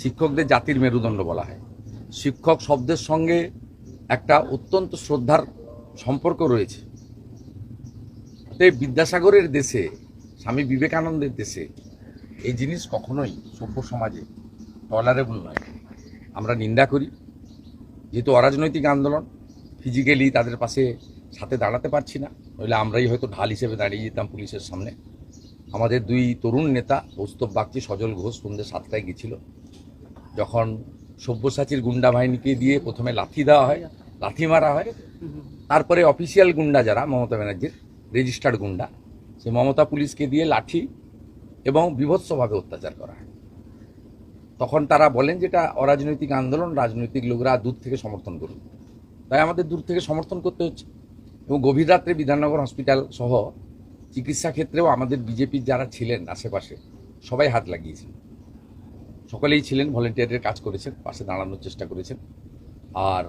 শিক্ষকদের জাতির মেরুদণ্ড বলা হয়। শিক্ষক শব্দের সঙ্গে একটা অত্যন্ত শ্রদ্ধার সম্পর্ক রয়েছে। তাই বিদ্যাসাগরের দেশে, স্বামী বিবেকানন্দের দেশে এই জিনিস কখনোই সভ্য সমাজে টলারেবল নয়। আমরা নিন্দা করি, যেহেতু অরাজনৈতিক আন্দোলন ফিজিক্যালি তাদের পাশে সাথে দাঁড়াতে পারছি না, নইলে আমরাই হয়তো ঢাল হিসেবে দাঁড়িয়ে যেতাম পুলিশের সামনে। আমাদের দুই তরুণ নেতা কৌস্তব বাগচি, সজল ঘোষ, সন্ধ্যে সাতটায় গেছিল। যখন সব্যসাচীর গুন্ডা বাহিনীকে দিয়ে প্রথমে লাথি দেওয়া হয়, লাথি মারা হয়, তারপরে অফিসিয়াল গুন্ডা যারা, মমতা ব্যানার্জির রেজিস্টার্ড গুন্ডা, সে মমতা পুলিশকে দিয়ে লাঠি এবং বিভৎসভাবে অত্যাচার করা হয়। তখন তারা বলেন যেটা অরাজনৈতিক আন্দোলন, রাজনৈতিক লোকরা দূর থেকে সমর্থন করুন তাই আমাদের দূর থেকে সমর্থন করতে হচ্ছে। এবং গভীর রাত্রে বিধাননগর হসপিটাল সহ চিকিৎসা ক্ষেত্রেও আমাদের বিজেপির যারা ছিলেন আশেপাশে, সবাই হাত লাগিয়েছেন সকলেই ছিলেন ভলেন্টিয়ারের কাজ করেছেন, পাশে দাঁড়ানোর চেষ্টা করেছেন। আর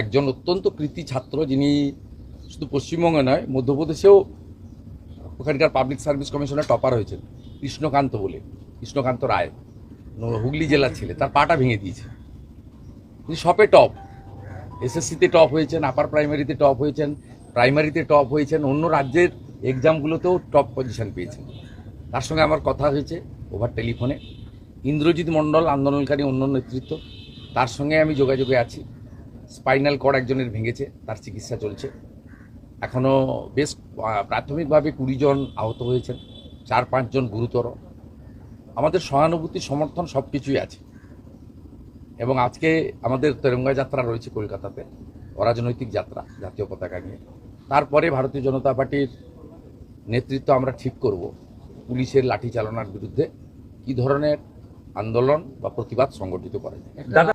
একজন অত্যন্ত কৃতি ছাত্র, যিনি শুধু পশ্চিমবঙ্গে নয়, মধ্যপ্রদেশেও ওখানকার পাবলিক সার্ভিস কমিশনের টপার হয়েছেন, কৃষ্ণকান্ত বলে, কৃষ্ণকান্ত রায় হুগলি জেলার ছেলে, তার পাটা ভেঙে দিয়েছে। তিনি সপে টপ এসএসসিতে টপ হয়েছেন আপার প্রাইমারিতে টপ হয়েছেন প্রাইমারিতে টপ হয়েছেন, অন্য রাজ্যের এক্সামগুলোতেও টপ পজিশন পেয়েছেন। তার সঙ্গে আমার কথা হয়েছে ওভার টেলিফোনে ইন্দ্রজিৎ মণ্ডল আন্দোলনকারী অন্য নেতৃত্ব, তার সঙ্গে আমি যোগাযোগে আছি। স্পাইনাল কর্ড একজনের ভেঙেছে, তার চিকিৎসা চলছে। এখনও বেশ প্রাথমিকভাবে কুড়ি জন আহত হয়েছেন, চার পাঁচজন গুরুতর। আমাদের সহানুভূতি, সমর্থন সব কিছুই আছে। এবং আজকে আমাদের তেরঙ্গা যাত্রা রয়েছে কলকাতাতে, অরাজনৈতিক যাত্রা, জাতীয় পতাকা নিয়ে। তারপরে ভারতীয় জনতা পার্টির নেতৃত্ব আমরা ঠিক করব, পুলিশের লাঠি চালনার বিরুদ্ধে। কি ধরনের আন্দোলন বা প্রতিবাদ সংগঠিত করা যায়। দাদা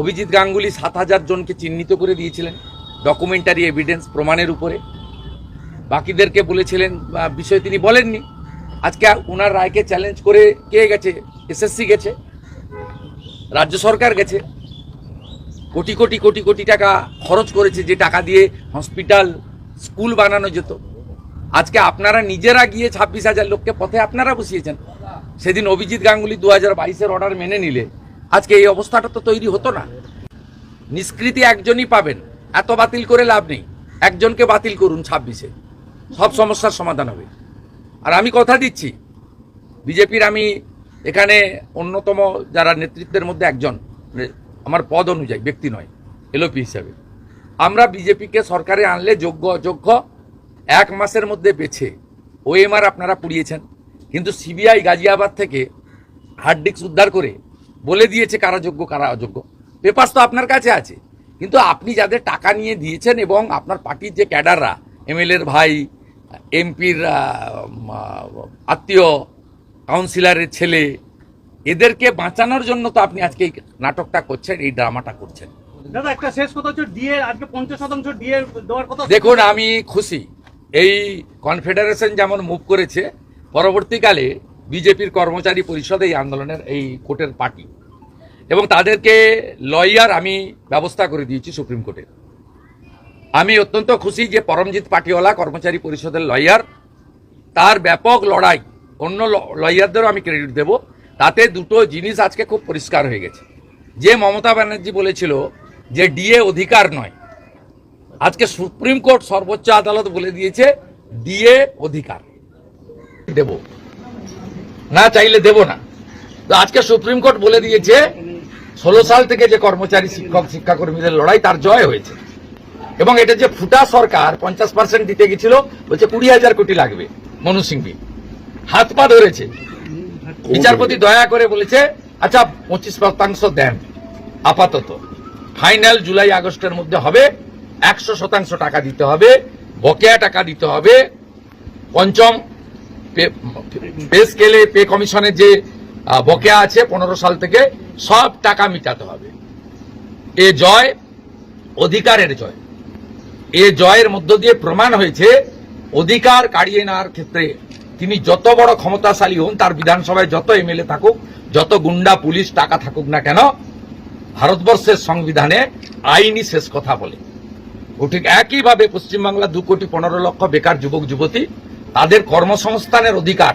অভিজিৎ গাঙ্গুলি সাত হাজার জনকে চিহ্নিত করে দিয়েছিলেন ডকুমেন্টারি এভিডেন্স প্রমাণের উপরে। বাকিদেরকে বলেছিলেন বা বিষয় তিনি বলেননি। আজকে ওনার রায়কে চ্যালেঞ্জ করে কে গেছে? এসএসসি গেছে রাজ্য সরকার গেছে। কোটি কোটি কোটি কোটি টাকা খরচ করেছে যে টাকা দিয়ে হসপিটাল স্কুল বানানো যেত। আজকে আপনারা নিজেরা গিয়ে ছাব্বিশ হাজার লোককে পথে আপনারা বসিয়েছেন। সেদিন অভিজিৎ গাঙ্গুলি দু হাজার বাইশের অর্ডার মেনে নিলে, আজকে এই অবস্থাটা তো তৈরি হতো না। নিষ্কৃতি একজনই পাবেন, এত বাতিল করে লাভ নেই। একজনকে বাতিল করুন ছাব্বিশে, সব সমস্যার সমাধান হবে। আর আমি কথা দিচ্ছি, বিজেপির আমি এখানে অন্যতম যারা নেতৃত্বের মধ্যে একজন মানে আমার পদ অনুযায়ী, ব্যক্তি নয়, এলওপি হিসাবে। আমরা বিজেপিকে সরকারে আনলে যোগ্য, অযোগ্য, এক মাসের মধ্যে বেছে, ওএমআর আপনারা পুড়িয়েছেন। কিন্তু সিবিআই গাজিয়াবাদ থেকে হার্ড ডিস্ক উদ্ধার করে বলে দিয়েছে কারা যোগ্য কারা অযোগ্য। পেপার্স তো আপনার কাছে আছে। কিন্তু আপনি যাদের টাকা নিয়ে দিয়েছেন এবং আপনার পার্টির যে ক্যাডাররা এমএলএর ভাই এমপির আত্মীয় কাউন্সিলরের ছেলে এদেরকে বাঁচানোর জন্য তো আপনি আজকে এই নাটকটা করছেন এই ড্রামাটা করছেন। দাদা একটা শেষ কথা হচ্ছে ডিএ আজকে পঞ্চাশ শতাংশ ডিএ দেওয়ার কথা দেখুন আমি খুশি। এই কনফেডারেশন যেমন মুভ করেছে পরবর্তীকালে বিজেপির কর্মচারী পরিষদ এই আন্দোলনের এই কোর্টের পার্টি। এবং তাদেরকে লয়ার আমি ব্যবস্থা করে দিয়েছি সুপ্রিম কোর্টের আমি অত্যন্ত খুশি যে পরমজিৎ পাটিওয়ালা কর্মচারী পরিষদের লয়ার, তার ব্যাপক লড়াই, অন্য লয়ারদেরও আমি ক্রেডিট দেব, তাতে দুটো জিনিস আজকে খুব পরিষ্কার হয়ে গেছে। যে মমতা ব্যানার্জি বলেছিল যে ডিএ অধিকার নয়, আজকে সুপ্রিম কোর্ট সর্বোচ্চ আদালত বলে দিয়েছে ডিএ অধিকার। দেব। না চাইলে দেব না। তো আজকে সুপ্রিম কোর্ট বলে দিয়েছে, ষোলো সাল থেকে যে কর্মচারী শিক্ষক, শিক্ষাকর্মীদের লড়াই, তার জয় হয়েছে। এবং এটা যে ফুটা সরকার, পঞ্চাশ পার্সেন্ট দিতে গেছিল, বলছে কুড়ি হাজার কোটি লাগবে, মনু সিংভি। হাত পা ধরেছে। বিচারপতি দয়া করে বলেছে আচ্ছা পঁচিশ শতাংশ দেন, আপাতত। ফাইনাল জুলাই আগস্টের মধ্যে হবে, একশো শতাংশ টাকা দিতে হবে, বকেয়া টাকা দিতে হবে, পঞ্চম পে- স্কেলে পে কমিশনের যে বকেয়া আছে পনেরো সাল থেকে, সব টাকা মিটাতে হবে। এ জয় অধিকারের জয়। এ জয়ের মধ্য দিয়ে প্রমাণ হয়েছে, অধিকার কাড়িয়ে নেওয়ার ক্ষেত্রে তিনি যত বড় ক্ষমতাশালী হন, তার বিধানসভায় যত এমএলএ থাকুক, যত গুন্ডা, পুলিশ, টাকা থাকুক না কেন, ভারতবর্ষের সংবিধানে আইনি শেষ কথা বলে। ও ঠিক একইভাবে পশ্চিমবাংলা দু কোটি পনেরো লক্ষ বেকার যুবক, যুবতী তাদের কর্মসংস্থানের অধিকার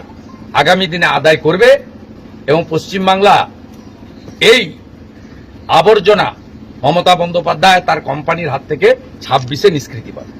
আগামী দিনে আদায় করবে এবং পশ্চিমবাংলা এই আবর্জনা মমতা বন্দ্যোপাধ্যায় তার কোম্পানির হাত থেকে ছাব্বিশে নিষ্কৃতি পাবে।